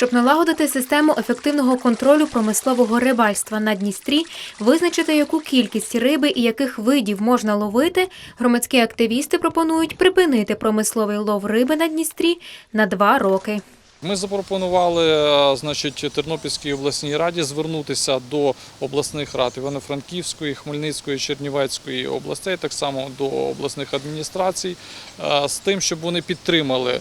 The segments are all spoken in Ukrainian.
Щоб налагодити систему ефективного контролю промислового рибальства на Дністрі, визначити, яку кількість риби і яких видів можна ловити, громадські активісти пропонують припинити промисловий лов риби на Дністрі на два роки. Ми запропонували е, значить, Тернопільській обласній раді звернутися до обласних рад Івано-Франківської, Хмельницької, Чернівецької областей, так само до обласних адміністрацій, е, з тим, щоб вони підтримали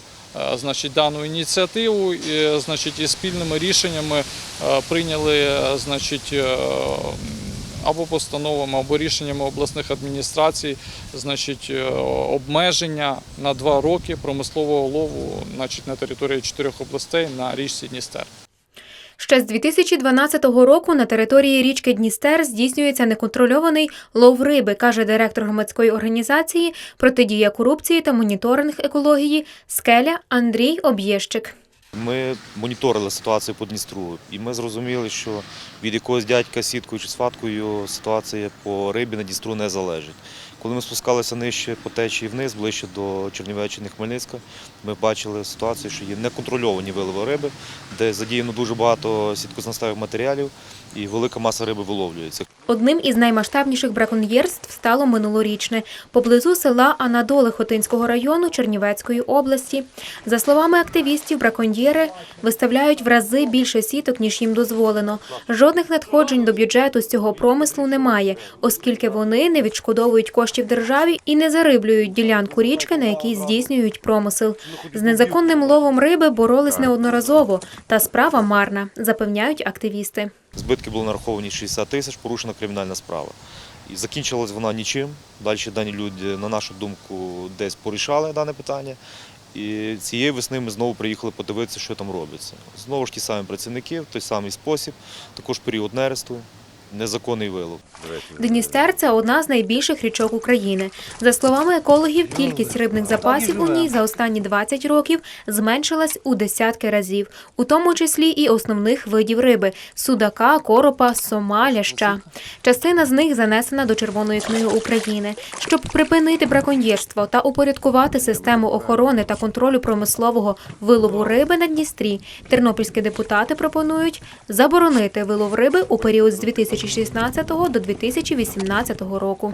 значить, дану ініціативу і, е, значить, і спільними рішеннями е, прийняли е, значить, е, або постановами, або рішеннями обласних адміністрацій, значить, е, обмеження на два роки промислового лову значить, на території чотирьох областей на річці Дністер. Ще з 2012 року на території річки Дністер здійснюється неконтрольований лов риби, каже директор громадської організації протидія корупції та моніторинг екології Скеля Андрій Об'єщик. Ми моніторили ситуацію по Дністру, і ми зрозуміли, що від якогось дядька сіткою чи з фаткою ситуація по рибі на Дністру не залежить. Коли ми спускалися нижче по течії вниз, ближче до Чернівеччини Хмельницька, ми бачили ситуацію, що є неконтрольовані вилови риби, де задіяно дуже багато сіткознастаєвих матеріалів і велика маса риби виловлюється. Одним із наймасштабніших браконьєрств стало минулорічне поблизу села Анадоли Хотинського району Чернівецької області. За словами активістів, браконьєри виставляють в рази більше сіток, ніж їм дозволено. Жодних надходжень до бюджету з цього промислу немає, оскільки вони не відшкодовують коштів державі і не зариблюють ділянку річки, на якій здійснюють промисел. З незаконним ловом риби боролись неодноразово, та справа марна, запевняють активісти. Збитки були нараховані 60 тисяч, порушена кримінальна справа. І закінчилась вона нічим. Далі дані люди, на нашу думку, десь порішали дане питання. І цієї весни ми знову приїхали подивитися, що там робиться. Знову ж ті самі працівники, в той самий спосіб, також період нересту, незаконний вилов. Дністер це одна з найбільших річок України. За словами екологів, кількість рибних запасів у ній за останні 20 років зменшилась у десятки разів, у тому числі і основних видів риби судака, коропа, сома, ляща. Частина з них занесена до Червоної книги України. Щоб припинити браконьєрство та упорядкувати систему охорони та контролю промислового вилову риби на Дністрі, тернопільські депутати пропонують заборонити вилов риби у період з 2016 до 2018 року.